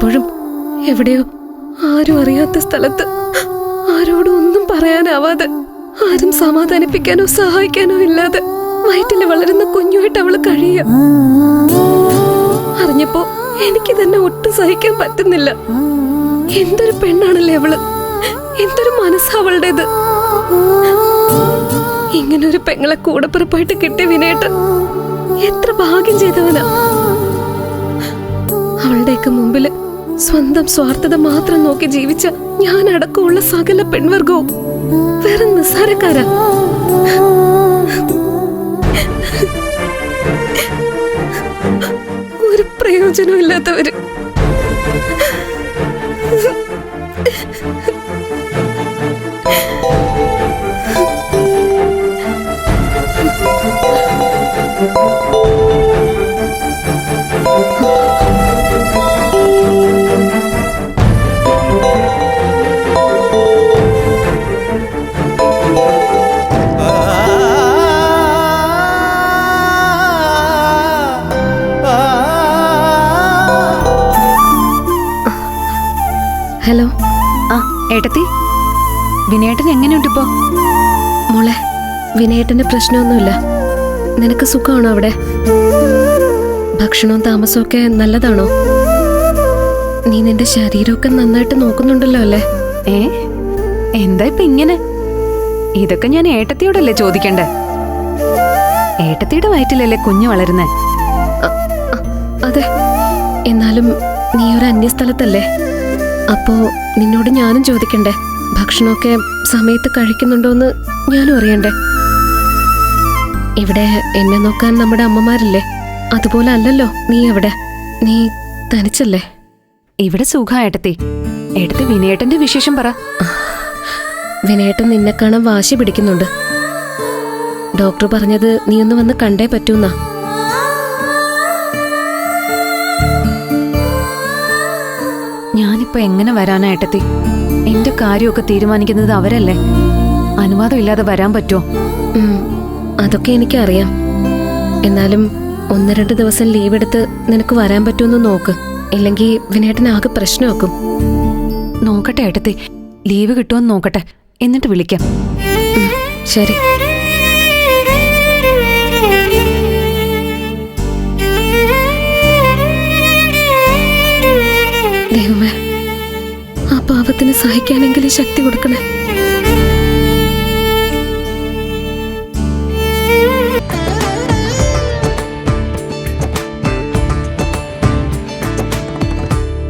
ഇപ്പോഴും എവിടെയോ ആരും അറിയാത്ത സ്ഥലത്ത് ആരോടും ഒന്നും പറയാനാവാതെ ആരും സമാധാനിപ്പിക്കാനോ സഹായിക്കാനോ ഇല്ലാതെ വയറ്റിൽ വളരുന്ന കുഞ്ഞുമായിട്ട് അവൾ കഴിയുക അറിഞ്ഞപ്പോ എനിക്ക് തന്നെ ഒട്ടും സഹിക്കാൻ പറ്റുന്നില്ല. എന്തൊരു പെണ്ണാണല്ലേ അവൾ? എന്തൊരു മനസ്സവളുടേത് ഇങ്ങനൊരു പെങ്ങളെ കൂടപ്പിറപ്പായിട്ട് കിട്ടിയ വിനേട്ട് എത്ര ഭാഗ്യം ചെയ്തവനാ. അവളുടെയൊക്കെ മുമ്പിൽ സ്വന്തം സ്വാർത്ഥത മാത്രം നോക്കി ജീവിച്ച ഞാൻ അടക്കമുള്ള സകല പെൺവർഗവും വെറും നിസ്സാരക്കാരാ. ഒരു പ്രയോജനവും ഏട്ടത്തി വിനയേട്ടൻ എങ്ങനെയുണ്ട് ഇപ്പോ മോളെ വിനയേട്ടന്റെ പ്രശ്നമൊന്നുമില്ല. നിനക്ക് സുഖമാണോ അവിടെ? ഭക്ഷണവും താമസവും ഒക്കെ നല്ലതാണോ? നീ നിന്റെ ശരീരമൊക്കെ നന്നായിട്ട് നോക്കുന്നുണ്ടല്ലോ അല്ലേ? ഏ? എന്താ ഇപ്പൊ ഇങ്ങനെ? ഇതൊക്കെ ഞാൻ ഏട്ടത്തിയോടല്ലേ ചോദിക്കണ്ടേ? ഏട്ടത്തിയുടെ വയറ്റിലല്ലേ കുഞ്ഞു വളരുന്നേ? അതെ. എന്നാലും നീ ഒരു അന്യസ്ഥലത്തല്ലേ? അപ്പോ നിന്നോട് ഞാനും ചോദിക്കണ്ടേ? ഭക്ഷണമൊക്കെ സമയത്ത് കഴിക്കുന്നുണ്ടോന്ന് ഞാനും അറിയണ്ടേ? ഇവിടെ എന്നെ നോക്കാൻ നമ്മുടെ അമ്മമാരില്ലേ? അതുപോലെ അല്ലല്ലോ നീ എവിടെ? നീ തനിച്ചല്ലേ? ഇവിടെ സുഖായിട്ടെത്തി എടുത്ത് വിനയേട്ടന്റെ വിശേഷം പറ. വിനയേട്ടൻ നിന്നെ കാണാൻ വാശി പിടിക്കുന്നുണ്ട്. ഡോക്ടർ പറഞ്ഞത് നീ ഒന്ന് വന്ന് കണ്ടേ പറ്റൂന്നാ. ഞാനിപ്പോ എങ്ങനെ വരാനാ ഏട്ടത്തി? എന്റെ കാര്യമൊക്കെ തീരുമാനിക്കുന്നത് അവരല്ലേ? അനുവാദം ഇല്ലാതെ വരാൻ പറ്റുമോ അതൊക്കെ എനിക്കറിയാം. എന്നാലും ഒന്ന് രണ്ട് ദിവസം ലീവ് എടുത്ത് നിനക്ക് വരാൻ പറ്റുമെന്ന് നോക്ക്. ഇല്ലെങ്കിൽ വിനേട്ടൻ ആകെ പ്രശ്നമാക്കും. നോക്കട്ടെ ഏട്ടത്തി. ലീവ് കിട്ടുമെന്ന് നോക്കട്ടെ. എന്നിട്ട് വിളിക്കാം. ശരി. പാപത്തിന് സഹിക്കാനെങ്കിലും ശക്തി കൊടുക്കണേ.